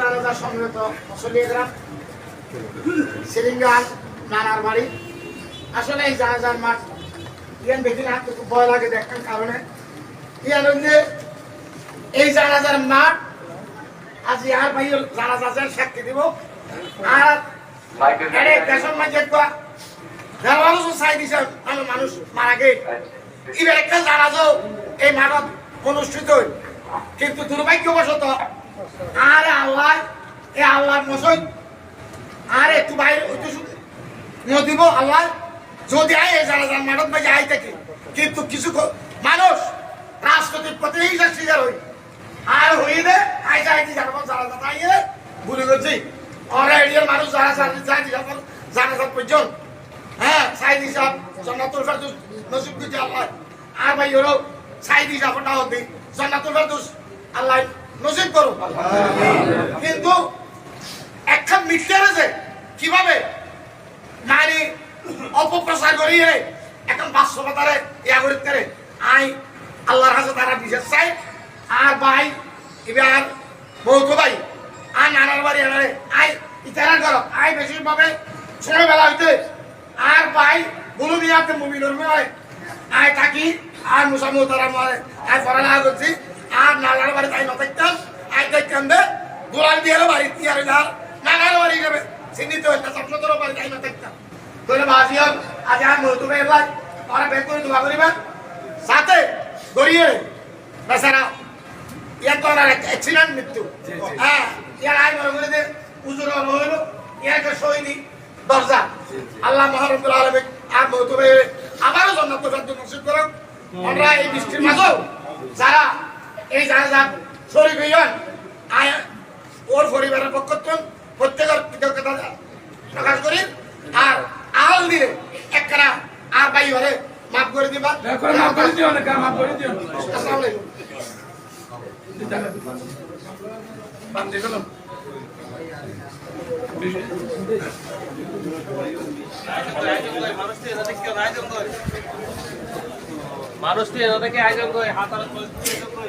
জানাজা সমবেত মুসলিয়া গ্রাম সিরিঙ্গাল নানার বাড়ি। আসলে এই জানাজার মাঠ ইয়ান দেখি না খুব ভয় লাগে দেখার কারণে। ইয়ান এই জানাজার মাঠ আজ ইয়ার ভাই জানাজার সাক্ষী দিব। আর দেশের মাঝে তো যারা চাই দিছে মানুষ মারা গে এবার একটা জানাজো এই অনুষ্ঠিত। কিন্তু দুর্ভাগ্যবশত আরে এ আল্লাহর মসজিদ আর একটু বাইরে একটু নদীব আল্লাহ যদি আয় এই জানাজার মাঠত বাজে আই থাকে। কিন্তু কিছু ক- মানুষ পথে হিসাব শিকার হই আর হই দে আই যাই দি জানাব জানাজা তাইয়ে ভুলে গেছি। ওরা এরিয়ার মানুষ যারা জানি যাই দি যাব জানাজা পর্যন্ত। হ্যাঁ সাইদ হিসাব জন্নাতুল ফেরদৌস নসিব করছে আল্লাহ। আর ভাই ওরও সাইদ হিসাব ওটা হতে জন্নাতুল ফেরদৌস আল্লাহ নসিব করো মিথ্যা রয়েছে কীভাবে মানে অপপ্রচার করিয়ে এখন বাস্তবতারে ইয়া করতে আই আল্লাহর কাছে তারা বিশেষ চাই আর ভাই এবার বৌদ্ধ ভাই আর নানার বাড়ি আনারে আই ইতারার ঘর আই বেশি ভাবে সময় বেলা হইতে আর ভাই বলু মিয়াতে মুভি ধরবে হয় থাকি আর মুসামু তারা মারে আই পড়ালেখা করছি আর নানার বাড়ি তাই নথাকতাম। আই দেখতাম দে গোলাল দিয়ে বাড়ি দিয়ে যার যাবে চিহ্নিত হইতে সবসময় বাড়ি নথাকতাম কইলে বাজি হোক আজ আর মহতু ভাই এলাই ওরা বের করে দোয়া করিবেন সাথে গড়িয়ে বেচারা ইয়ার তো আর অ্যাক্সিডেন্ট মৃত্যু। হ্যাঁ ইয়ার আয় মনে করে যে উজুর হইল ইয়াকে সইনি দরজা আল্লাহ মহারবুল আলমিন আর মহতু ভাই আবারও জন্নত সাধ্য নসিব করুন আমরা এই বৃষ্টির মাঝেও যারা এই যারা যা শরীর হইয়ান আয় ওর পরিবারের পক্ষ থেকে কৃতজ্ঞতা প্রকাশ করি আর আল দিলে একখানা আর বাই হলে মাফ করে দিবা। মাফ করে দিও না মাফ করে দিও আসসালামু আলাইকুম। বান্দে গেল মানুষ তো এনে থেকে আয়োজন করে হাত আর আয়োজন করে।